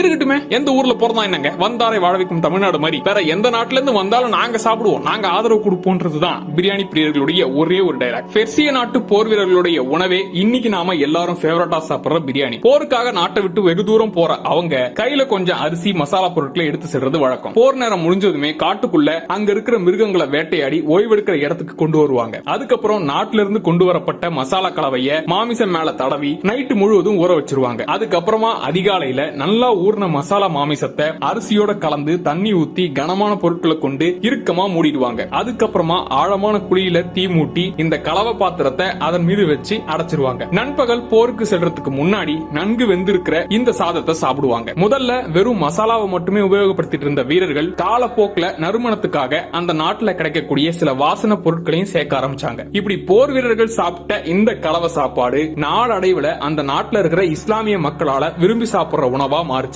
இருக்கட்டுமே. எந்த ஊர்ல பிறந்தா என்னங்க? வந்தாரை வாழ வைக்கும் தமிழ்நாடு மாதிரி. வேற எந்த நாட்டுல இருந்து வந்தாலும் நாங்க சாப்பிடுவோம். நாங்க ஆதரவு கொடுப்போம்ன்றதுதான் பிரியாணி பிரியர்களுடைய ஒரே ஒரு டைலாக் பெர்சிய நாட்டு போர் வீரர்களுடைய உணவே இன்னைக்கு நாம எல்லாரும் ஃபேவரட்டா சாப்பிடுற பிரியாணி. போருக்காக நாட்டை விட்டு வெகு தூரம் போற அவங்க கையில கொஞ்சம் அரிசி மசாலா பொருட்களை எடுத்து செல்றது வழக்கம். போர் நேரம் முடிஞ்சதுமே காட்டுக்குள்ள அங்க இருக்கிற மிருகங்களை வேட்டையாடி ஓய்வெடுக்கிற இடத்துக்கு கொண்டு வருவாங்க. அதுக்கப்புறம் நாட்டுல இருந்து கொண்டு வரப்பட்ட மசாலா கலவைய மாமிசம் மேல தடவி நைட்டு முழுவதும் ஊற வச்சிருவாங்க. அதுக்கப்புறமா அதிகாலையில நல்லா ஊர்ன மசாலா மாமிசத்தை அரிசியோட கலந்து தண்ணி ஊத்தி கனமான பொருட்களை கொண்டு இறுக்கமா மூடிடுவாங்க. அதுக்கப்புறமா ஆழமான குழியில தீ மூட்டி இந்த கலவை பாத்திரத்தை அதன் மீது வச்சு அடைச்சிருவாங்க. நண்பகல் போருக்கு செல்றதுக்கு முன்னாடி நன்கு வெந்திருக்கிற இந்த சாதத்தை சாப்பிடுவாங்க. முதல்ல வெறும் மசாலாவை மட்டுமே உபயோகப்படுத்திட்டு இருந்த வீரர்கள் காலப்போக்குல நறுமணத்துக்காக அந்த நாட்டுல கிடைக்கக்கூடிய சில வாசன பொருட்களையும் சேர்க்க ஆரம்பிச்சாங்க. இப்படி போர் வீரர்கள் சாப்பிட்ட இந்த கலவை சாப்பாடு நாளடைவுல அந்த நாட்டுல இருக்கிற இஸ்லாமிய மக்களால விரும்பி சாப்பிடுற உணவா மாறுச்சு.